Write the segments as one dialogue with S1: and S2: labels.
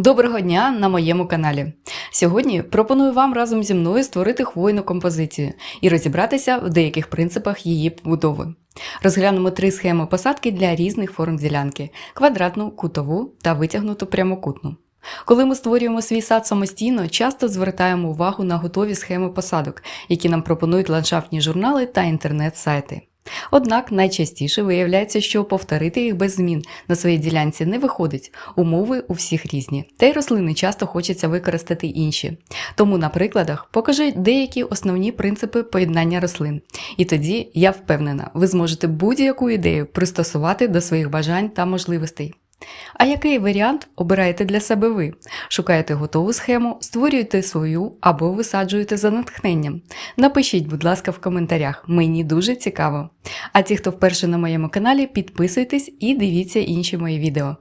S1: Доброго дня на моєму каналі. Сьогодні пропоную вам разом зі мною створити хвойну композицію і розібратися в деяких принципах її побудови. Розглянемо три схеми посадки для різних форм ділянки: квадратну, кутову та витягнуту прямокутну. Коли ми створюємо свій сад самостійно, часто звертаємо увагу на готові схеми посадок, які нам пропонують ландшафтні журнали та інтернет-сайти. Однак найчастіше виявляється, що повторити їх без змін на своїй ділянці не виходить, умови у всіх різні, та й рослини часто хочеться використати інші. Тому на прикладах покажу деякі основні принципи поєднання рослин. І тоді, я впевнена, ви зможете будь-яку ідею пристосувати до своїх бажань та можливостей. А який варіант обираєте для себе ви? Шукаєте готову схему, створюєте свою або висаджуєте за натхненням. Напишіть, будь ласка, в коментарях, мені дуже цікаво. А ті, хто вперше на моєму каналі, підписуйтесь і дивіться інші мої відео.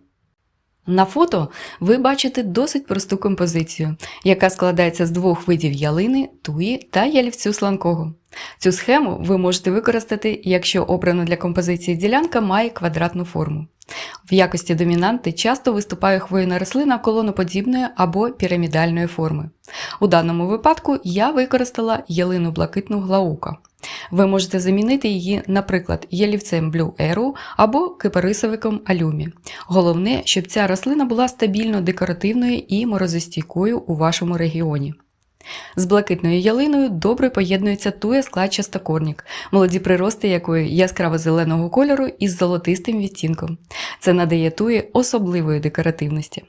S1: На фото ви бачите досить просту композицію, яка складається з двох видів ялини, туї та ялівцю сланкого. Цю схему ви можете використати, якщо обрана для композиції ділянка має квадратну форму. В якості домінанти часто виступає хвойна рослина колоноподібної або пірамідальної форми. У даному випадку я використала ялину блакитну глаука. Ви можете замінити її, наприклад, ялівцем Blue Arrow або кипарисовиком алюмі. Головне, щоб ця рослина була стабільно декоративною і морозостійкою у вашому регіоні. З блакитною ялиною добре поєднується туя складчастокорнік, молоді прирости якої яскраво-зеленого кольору із золотистим відтінком. Це надає туї особливої декоративності.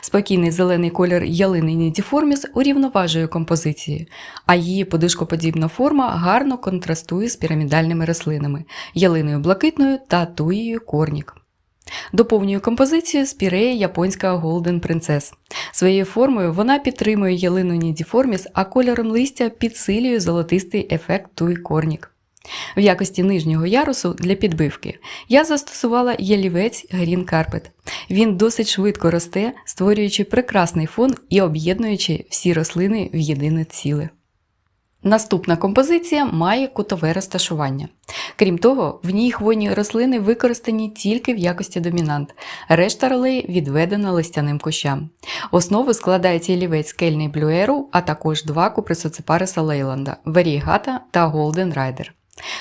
S1: Спокійний зелений колір ялини нідіформіс урівноважує композицію, а її подушкоподібна форма гарно контрастує з пірамідальними рослинами, ялиною блакитною та туєю корнік. Доповнює композицію спірея японська Golden Princess. Своєю формою вона підтримує ялину нідіформіс, а кольором листя підсилює золотистий ефект туй корнік. В якості нижнього ярусу для підбивки я застосувала ялівець Green Carpet. Він досить швидко росте, створюючи прекрасний фон і об'єднуючи всі рослини в єдине ціле. Наступна композиція має кутове розташування. Крім того, в ній хвойні рослини використані тільки в якості домінант, решта ролей відведена листяним кущам. Основу складається ялівець скельний блюеру, а також два куприсоципариса Лейланда Варігата та Голден Райдер.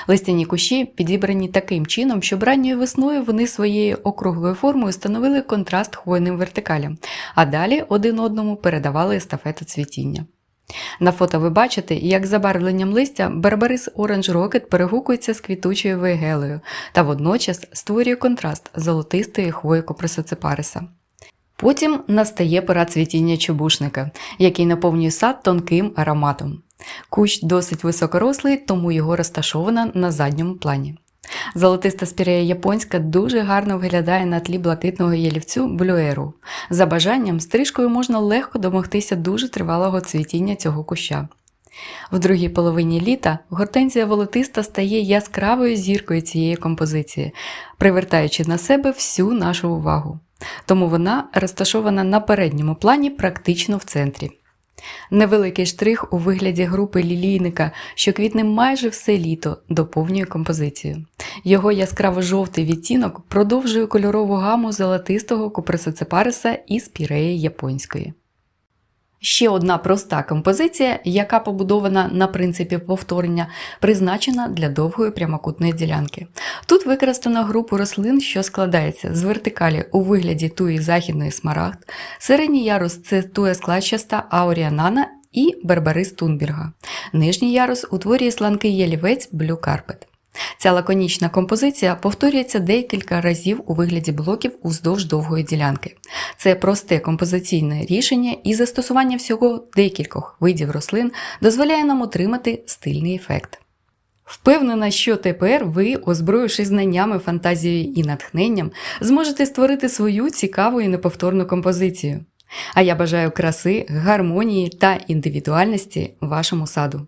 S1: Листяні кущі підібрані таким чином, щоб ранньою весною вони своєю округлою формою становили контраст хвойним вертикалям, а далі один одному передавали естафету цвітіння. На фото ви бачите, як забарвленням листя Барбарис Orange Rocket перегукується з квітучою вейгелею та водночас створює контраст золотистої хвої коприсоципариса. Потім настає пора цвітіння чубушника, який наповнює сад тонким ароматом. Кущ досить високорослий, тому його розташовано на задньому плані. Золотиста спірея японська дуже гарно виглядає на тлі блакитного ялівцю блюеру. За бажанням, стрижкою можна легко домогтися дуже тривалого цвітіння цього куща. В другій половині літа гортензія волотиста стає яскравою зіркою цієї композиції, привертаючи на себе всю нашу увагу. Тому вона розташована на передньому плані практично в центрі. Невеликий штрих у вигляді групи лілійника, що квітне майже все літо, доповнює композицію. Його яскраво-жовтий відтінок продовжує кольорову гаму золотистого куприсоцепариса і спіреї японської. Ще одна проста композиція, яка побудована на принципі повторення, призначена для довгої прямокутної ділянки. Тут використано групу рослин, що складається з вертикалі у вигляді туї західної смарагд, середній ярус це туя складчаста ауріанана і барбарис Тунберга. Нижній ярус утворює сланкий ялівець блю карпет. Ця лаконічна композиція повторюється декілька разів у вигляді блоків уздовж довгої ділянки. Це просте композиційне рішення і застосування всього декількох видів рослин дозволяє нам отримати стильний ефект. Впевнена, що тепер ви, озброївшись знаннями, фантазією і натхненням, зможете створити свою цікаву і неповторну композицію. А я бажаю краси, гармонії та індивідуальності вашому саду.